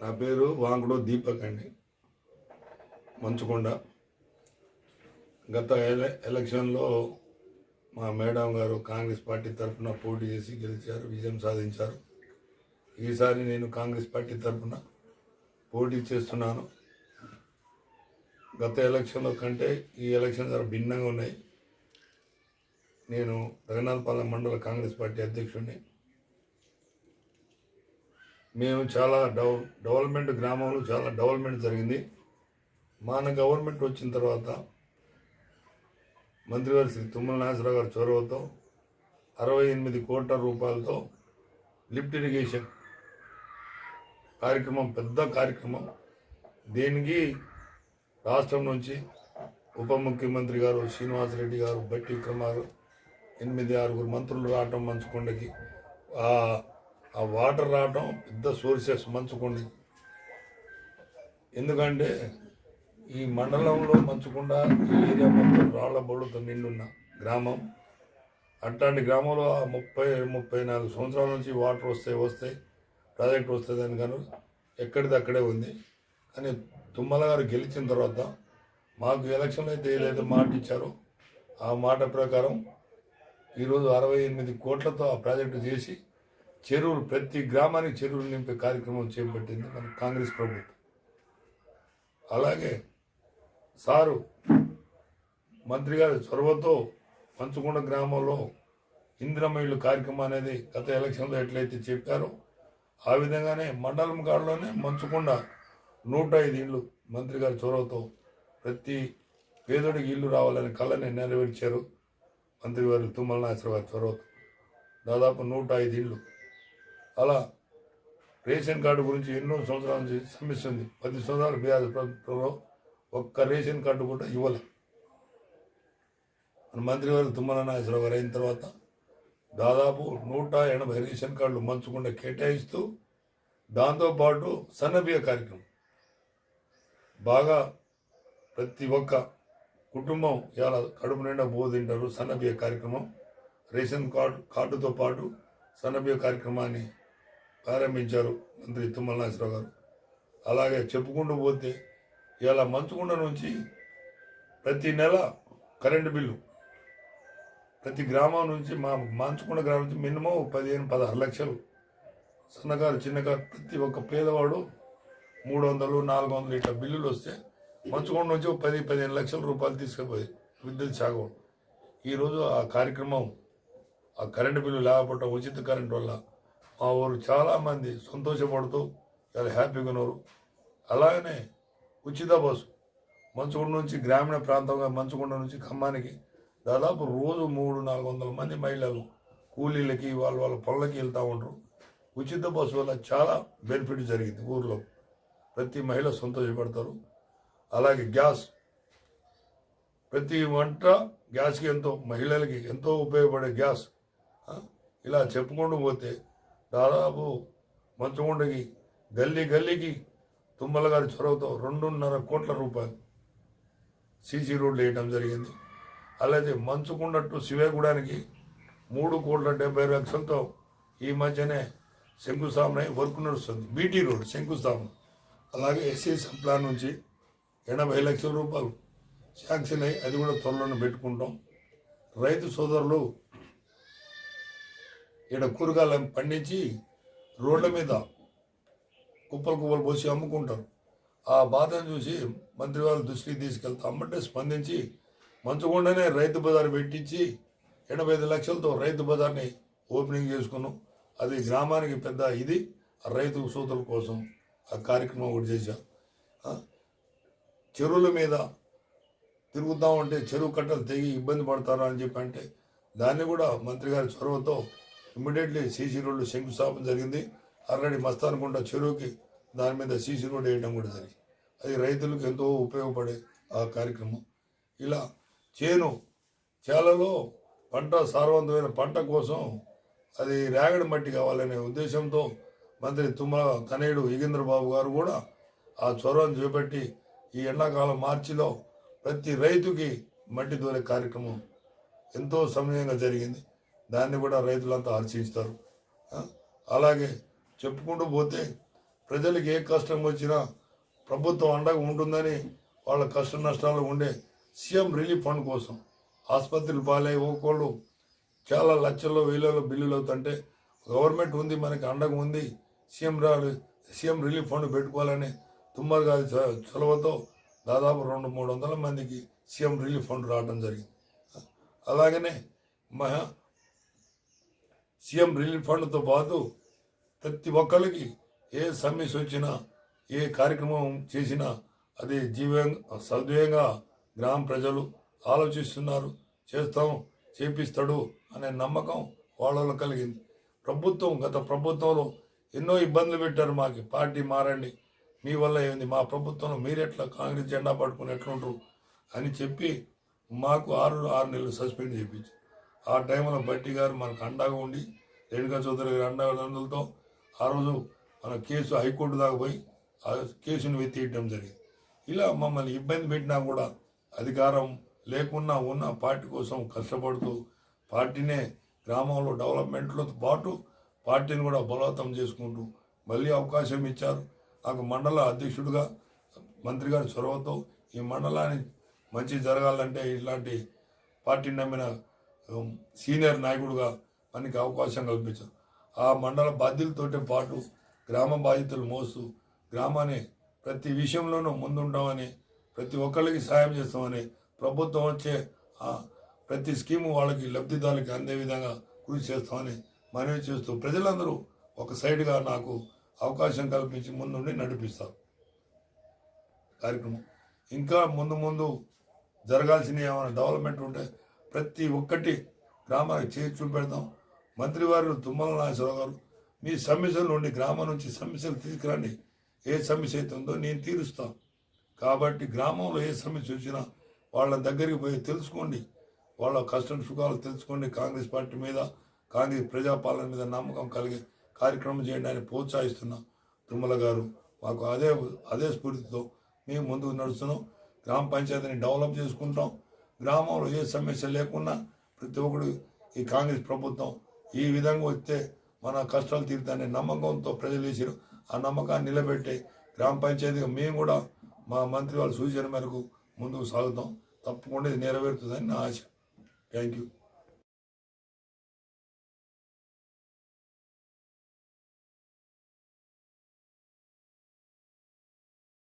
నా పేరు వాంకుడు దీపక్ అండి. మంచుకొండ. గత ఎలక్షన్లో మా మేడం గారు కాంగ్రెస్ పార్టీ తరఫున పోటీ చేసి గెలిచారు విజయం సాధించారు. ఈసారి నేను కాంగ్రెస్ పార్టీ తరఫున పోటీ చేస్తున్నాను. గత ఎలక్షన్లో కంటే ఈ ఎలక్షన్ చాలా భిన్నంగా ఉన్నాయి. నేను రఘునాథపాలెం మండల కాంగ్రెస్ పార్టీ అధ్యక్షుడిని. మేము చాలా డెవ డెవలప్మెంట్ గ్రామంలో చాలా డెవలప్మెంట్ జరిగింది. మన గవర్నమెంట్ వచ్చిన తర్వాత మంత్రివారి శ్రీ తుమ్మల నాగేశ్వరరావు గారి చొరవతో అరవై ఎనిమిది కోట్ల రూపాయలతో లిఫ్ట్ ఇరిగేషన్ కార్యక్రమం పెద్ద కార్యక్రమం. దీనికి? రాష్ట్రం నుంచి ఉప ముఖ్యమంత్రి గారు శ్రీనివాసరెడ్డి గారు బట్టి విక్రమారు ఎనిమిది ఆరుగురు మంత్రులు రావటం మంచుకొండకి ఆ వాటర్ రావడం పెద్ద సోర్సెస్ మంచుకొండ. ఎందుకంటే ఈ మండలంలో మంచుకొండ ఈ ఏరియా మొత్తం రాళ్ళ బొళ్ళతో నిండున్న గ్రామం. అట్లాంటి గ్రామంలో ఆ ముప్పై ముప్పై నాలుగు సంవత్సరాల నుంచి వాటర్ వస్తాయి వస్తాయి. ప్రాజెక్ట్ వస్తుంది అని కానీ ఎక్కడిది అక్కడే ఉంది. కానీ తుమ్మల గారు గెలిచిన తర్వాత మాకు ఎలక్షన్లో అయితే ఏదైతే మాట ఇచ్చారో ఆ మాట ప్రకారం ఈరోజు అరవై ఎనిమిది కోట్లతో ఆ ప్రాజెక్టు చేసి చెరువులు ప్రతి గ్రామానికి చెరువులు నింపే కార్యక్రమం చేపట్టింది మన కాంగ్రెస్ ప్రభుత్వం. అలాగే సారు మంత్రి గారి చొరవతో పంచుకొండ గ్రామంలో ఇందిరమ్మ కార్యక్రమం అనేది గత ఎలక్షన్లో ఎట్లయితే చెప్పారో ఆ విధంగానే మండలం కాడలోనే మంచుకొండ నూట ఐదు ఇళ్ళు మంత్రి గారి చొరవతో ప్రతి పేదోడికి ఇల్లు రావాలని కళని నెరవేర్చారు మంత్రి గారు తుమ్మల నాగేశ్వర చొరవతో. దాదాపు నూట ఐదు ఇళ్ళు అలా రేషన్ కార్డు గురించి ఎన్నో సంవత్సరాల నుంచి సమస్య ఉంది. పది సంవత్సరాలు బీఆర్ ప్రభుత్వంలో ఒక్క రేషన్ కార్డు కూడా ఇవ్వలే. మన మంత్రి గారు తుమ్మల నాగేశ్వరరావు గారు అయిన తర్వాత దాదాపు నూట ఎనభై రేషన్ కార్డులు మంచకుండా కేటాయిస్తూ దాంతోపాటు సన్నబియ కార్యక్రమం. బాగా ప్రతి ఒక్క కుటుంబం ఇలా కడుపు నిండా బోధింటారు సన్నబియ కార్యక్రమం రేషన్ కార్డు కార్డుతో పాటు సన్నబియ కార్యక్రమాన్ని ప్రారంభించారు మంత్రి తుమ్మల నాగేశ్వరరావు గారు. అలాగే చెప్పుకుంటూ పోతే ఇలా మంచుకొండ నుంచి ప్రతి నెల కరెంటు బిల్లు. ప్రతి గ్రామం నుంచి మా మంచుకొండ గ్రామం నుంచి మినిమం పదిహేను పదహారు లక్షలు. సన్నకారు చిన్నకారు ప్రతి ఒక్క పేదవాడు మూడు వందలు నాలుగు వందలు ఇట్లా బిల్లులు వస్తే మంచుకొండ నుంచి ఒక పది పదిహేను లక్షల రూపాయలు తీసుకుపోయి విద్యుత్ శాఖ ఈరోజు ఆ కార్యక్రమం ఆ కరెంటు బిల్లు లేకపోవటం ఉచిత కరెంట్ వల్ల మా ఊరు చాలామంది సంతోషపడుతూ చాలా హ్యాపీగా ఉన్నారు. అలాగనే ఉచిత బస్సు మంచుకొండ నుంచి గ్రామీణ ప్రాంతంగా మంచుకొండ నుంచి ఖమ్మానికి దాదాపు రోజు మూడు నాలుగు వందల మంది మహిళలు కూలీలకి వాళ్ళ వాళ్ళ పళ్ళకి వెళ్తూ ఉంటారు ఉచిత బస్సు వల్ల చాలా బెనిఫిట్ జరిగింది ఊర్లో. ప్రతి మహిళ సంతోషపడతారు. అలాగే గ్యాస్ ప్రతి వంట గ్యాస్కి ఎంతో మహిళలకి ఎంతో ఉపయోగపడే గ్యాస్ ఇలా చెప్పుకుంటూ పోతే దాదాపు మంచుగుండకి గల్లీ గల్లీకి తుమ్మల గారి చొరవతో రెండున్నర కోట్ల రూపాయలు సీసీ రోడ్లు వేయడం జరిగింది. అలాగే మంచుకుండ టు శివేగూడానికి మూడు కోట్ల డెబ్బై లక్షలతో ఈ మధ్యనే శంకుస్థాపన వర్క్ నడుస్తుంది. బీటీ రోడ్ శంకుస్థాపన. అలాగే ఎస్సీ ప్లాన్ నుంచి ఎనభై లక్షల రూపాయలు శాంక్షన్ అయ్యి అది కూడా త్వరలోనే పెట్టుకుంటాం. రైతు సోదరులు ఇక్కడ కూరగాయలు పండించి రోడ్ల మీద కుప్పలు కుప్పలు పోసి అమ్ముకుంటారు. ఆ బాధను చూసి మంత్రి వాళ్ళు దృష్టికి తీసుకెళ్తా అమ్మంటే స్పందించి మంచుకుండానే రైతు బజార్ పెట్టించి ఎనభై ఐదు లక్షలతో రైతు బజార్ని ఓపెనింగ్ చేసుకున్నాం. అది గ్రామానికి పెద్ద ఇది. ఆ రైతు సోదరుల కోసం ఆ కార్యక్రమం ఒకటి చేశాం. చెరువుల మీద తిరుగుతామంటే చెరువు కట్టలు తెగి ఇబ్బంది పడతారు అని చెప్పి అంటే దాన్ని కూడా మంత్రి గారి చొరవతో ఇమ్మీడియట్లీ సీసీ రోడ్లు శంకుస్థాపన జరిగింది. ఆల్రెడీ మస్తానుకుంట చెరువుకి దాని మీద సీసీ రోడ్ వేయడం కూడా జరిగింది. అది రైతులకు ఎంతో ఉపయోగపడే ఆ కార్యక్రమం. ఇలా చేను చేలలో పంట సారవంతమైన పంట కోసం అది రేగడి మట్టి కావాలనే ఉద్దేశంతో మంత్రి తుమ్మల తనయుడు యోగేంద్ర బాబు గారు కూడా ఆ చొరవను చేపట్టి ఈ ఎండాకాలం మార్చిలో ప్రతి రైతుకి మట్టి దూరే కార్యక్రమం ఎంతో సమయంగా జరిగింది. దాన్ని కూడా రైతులంతా ఆర్చించుతారు అలాగే చెప్పుకుంటూ పోతే ప్రజలకు ఏ కష్టం వచ్చినా ప్రభుత్వం అండగా ఉంటుందని వాళ్ళ కష్ట నష్టాలు ఉండే సీఎం రిలీఫ్ ఫండ్ కోసం ఆసుపత్రులు పాలై ఒక్కోళ్ళు చాలా లక్షల్లో వేలలో బిల్లులు అవుతుంటే గవర్నమెంట్ ఉంది మనకి అండగా ఉంది సీఎం రా సీఎం రిలీఫ్ ఫండ్ పెట్టుకోవాలని తుమ్మర్ గారి చొలవతో దాదాపు రెండు మూడు వందల మందికి సీఎం రిలీఫ్ ఫండ్ రావడం జరిగింది. అలాగనే మహా సీఎం రిలీఫ్ ఫండ్తో పాటు ప్రతి ఒక్కరికి ఏ సమస్య వచ్చినా ఏ కార్యక్రమం చేసినా అది జీవంగా సద్వయంగా గ్రామ ప్రజలు ఆలోచిస్తున్నారు చేస్తాం చేపిస్తాడు అనే నమ్మకం వాళ్ళలో కలిగింది. ప్రభుత్వం గత ప్రభుత్వంలో ఎన్నో ఇబ్బందులు పెట్టారు మాకు. పార్టీ మారండి మీ వల్ల ఏంది మా ప్రభుత్వంలో మీరెట్లా కాంగ్రెస్ జెండా పట్టుకుని ఎట్లుంటారు అని చెప్పి మాకు ఆరు ఆరు నెలలు సస్పెండ్ చేయించారు ఆ టైంలో బట్టి గారు మనకు అండగా ఉండి రేణుకా చౌదరి గారి అండదండలతో ఆ రోజు మన కేసు హైకోర్టు దాకా పోయి ఆ కేసును వెతియడం జరిగింది. ఇలా మమ్మల్ని ఇబ్బంది పెట్టినా కూడా అధికారం లేకున్నా ఉన్న పార్టీ కోసం కష్టపడుతూ పార్టీనే గ్రామంలో డెవలప్మెంట్లో పాటు పార్టీని కూడా బలవంతం చేసుకుంటూ మళ్ళీ అవకాశం ఇచ్చారు. నాకు మండల అధ్యక్షుడిగా మంత్రి గారి చొరవతో ఈ మండలాన్ని మంచి జరగాలంటే ఇలాంటి పార్టీని నమ్మిన సీనియర్ నాయకుడుగా మనకి అవకాశం కల్పించారు. ఆ మండల బాధ్యులతోటి పాటు గ్రామ బాధ్యతలు మోస్తూ గ్రామాన్ని ప్రతి విషయంలోనూ ముందుంటామని ప్రతి ఒక్కరికి సాయం చేస్తామని ప్రభుత్వం వచ్చే ప్రతి స్కీము వాళ్ళకి లబ్ధిదారులకి అందే విధంగా కృషి చేస్తామని మనవి చేస్తూ ప్రజలందరూ ఒక సైడ్గా నాకు అవకాశం కల్పించి ముందుండి నడిపిస్తారు. కార్యక్రమం. ఇంకా ముందు ముందు జరగాల్సిన ఏమైనా డెవలప్మెంట్ ఉంటే ప్రతి ఒక్కటి గ్రామానికి చేసి చూపెడతాం మంత్రివారు తుమ్మల నాగేశ్వరరావు గారు మీ సమస్యలు ఉండి గ్రామం నుంచి సమస్యలు తీసుకురండి. ఏ సమస్య అయితే ఉందో నేను తీరుస్తాను కాబట్టి గ్రామంలో ఏ సమస్య వచ్చినా వాళ్ళ దగ్గరికి పోయి తెలుసుకోండి. వాళ్ళ కష్టం సుఖాలు తెలుసుకోండి. కాంగ్రెస్ పార్టీ మీద కాంగ్రెస్ ప్రజాపాలన మీద నమ్మకం కలిగే కార్యక్రమం చేయడానికి ప్రోత్సహిస్తున్నా తుమ్మల గారు. మాకు అదే అదే స్ఫూర్తితో మేము ముందుకు నడుస్తున్నాం. గ్రామ పంచాయతీని డెవలప్ చేసుకుంటాం. గ్రామంలో ఏ సమస్య లేకున్నా ప్రతి ఒక్కడు ఈ కాంగ్రెస్ ప్రభుత్వం ఈ విధంగా వస్తే మన కష్టాలు తీరుతాయనే నమ్మకంతో ప్రజలు వేసారు. ఆ నమ్మకాన్ని నిలబెట్టి గ్రామ పంచాయతీగా మేము కూడా మా మంత్రి వాళ్ళ సూచన మేరకు ముందుకు సాగుతాం. తప్పకుండా ఇది నెరవేరుతుందని నా ఆశ. Thank you